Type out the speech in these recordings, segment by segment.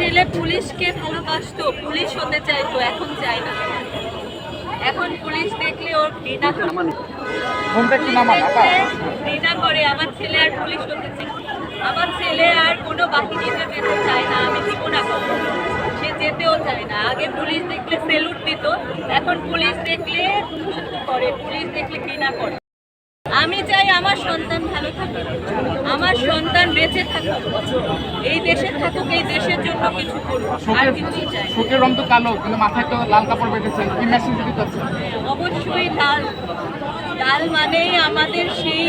ছেলে পুলিশকে ভালোবাসতো পুলিশ হতে চাইতো এখন চায় না। এখন পুলিশ দেখলে ওর ঘৃণা করে। ঘৃণা আমার ছেলে আর পুলিশ হতে চায় আমার ছেলে আর কোনো বাহিনীতে যেতে চায় না আমি দিব না। সে যেতেও চায় না। আগে পুলিশ দেখলে সেলুট দিত এখন পুলিশ দেখলে করে পুলিশ দেখলে ঘৃণা করে। আমি চাই আমার সন্তান ভালো থাকুক। আমার সন্তান বেঁচে থাকুক। এই দেশে থাকুক এই দেশের জন্য কিছু করুক। আর কিছু চাই। শোকের রং তো কালো কিন্তু মাথায় তো লাল কাপড় বেঁধেছেন কি মেসেজ দিতে অবশ্যই লাল। লাল মানেই আমাদের সেই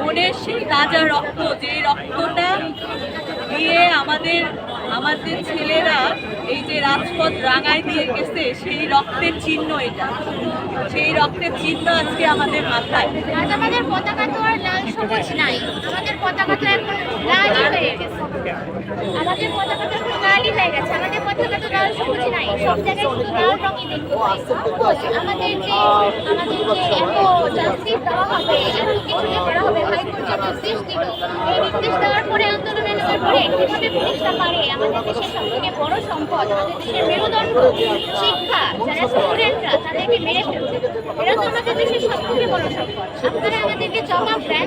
মনের সেই তাজা রক্ত যে রক্তটা দিয়ে আমাদের আমাদের ছেলেরা এই যে রাজপথ রাঙায় দিয়ে গেছে, সেই রক্তের চিহ্ন এটা। সেই রক্তের চিহ্ন আজকে আমাদের মাথায়। আজ আমাদের পতাকা তো আর লাল সবুজ নাই। আমাদের পতাকা তো এখন হয়ে গেছে। আমাদের পতাকা তো এখন লালই হয়ে গেছে। আমাদের পতাকা তো লাল সবুজ নাই। সব জায়গায় শুধু লাল রঙই আমাদের যে আমাদের যে এত জাস্টিস দেওয়া হবে, এত কিছু করা হবে নির্দেশ দিল এই নির্দেশ দেওয়ার পরে নেওয়ার পরে কীভাবে পুলিশটা পারে। আমাদের দেশের সব থেকে বড় সম্পদ, আমাদের দেশের মেরুদণ্ড, শিক্ষা, যারা স্টুডেন্টরা, তাদেরকে মেরে ফেলছে। এরা তো আমাদের দেশের সব থেকে বড় সম্পদ। আপনারা আমাদেরকে জবাব দেন,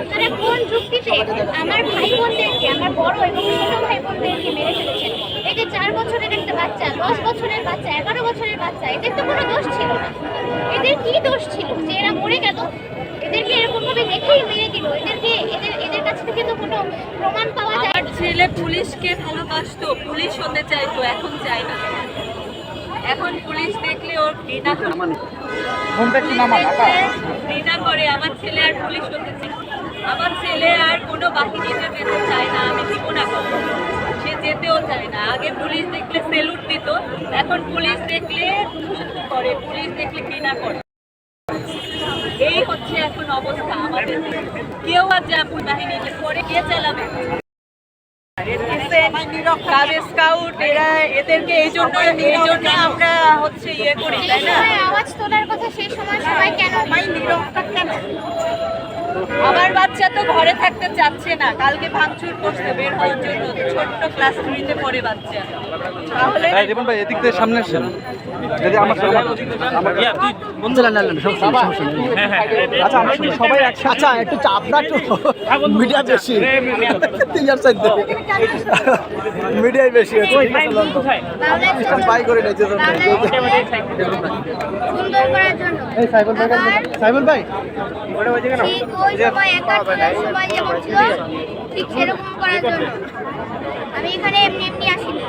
আপনারা কোন যুক্তিতে আমার ভাই বোনদেরকে আমার বড় এবং ছোট ভাই বোনদেরকে মেরে ফেলেছেন? এই চার বছরের একটা বাচ্চা, দশ বছরের বাচ্চা, এগারো বছরের বাচ্চা, এদের তো কোনো দোষ ছিল না। এদের কি দোষ ছিল যে এরা মরে গেল এদেরকে এরকম ভাবে রেখেই মেরে দিল এদেরকে এদের এদের কাছ থেকে তো কোনো প্রমাণ পাওয়া যায়? আমার ছেলে পুলিশকে ভালোবাসতো পুলিশ হতে চাইতো এখন চায় না। এখন পুলিশ দেখলে ওর ঘৃণা করে। ঘুমটা কি নামান আকা ঘৃণা করে আমার ছেলে আর পুলিশ হতে চায় আমার ছেলে আর কোনো বাহিনীতে যেতে চায় না আমি দিব না সে যেতেও চায় না। আগে পুলিশ দেখলে সেলুট দিত এখন পুলিশ দেখলে করে পুলিশ দেখলে ঘৃণা করে। এই হচ্ছে এখন অবস্থা আমাদের। কেউ আর যাপুর বাহিনীকে করে কে চালাবে? স্কাউট এরা এদেরকে এই জন্য এই জন্য আমরা হচ্ছে ইয়ে করি তাই না? আওয়াজ তোলার কথা সেই সময় সবাই কেন আমার বাচ্চা তো ঘরে থাকতে চাচ্ছে না। কালকে ভাঙচুর করতে বের হওয়ার জন্য ছোট্ট ক্লাস থ্রিতে পড়ে বাচ্চা। তাহলে রিপন ভাই এদিক দিয়ে সামনে আসেন। যদি আমার আমার বাবা। আচ্ছা আমরা সবাই একসাথে আচ্ছা একটু চাপনা একটু মিডিয়া বেশি। ইয়ার সাইড মিডিয়াই বেশি বাই করে নিয়েছে তো। তাহলে সুন্দর করার জন্য। এই সাইবল ভাই সাইবল ভাই। ওই সময় একা সময় যেমন ঠিক সেরকম করার জন্য। আমি এখানে এমনি এমনি আসিনি।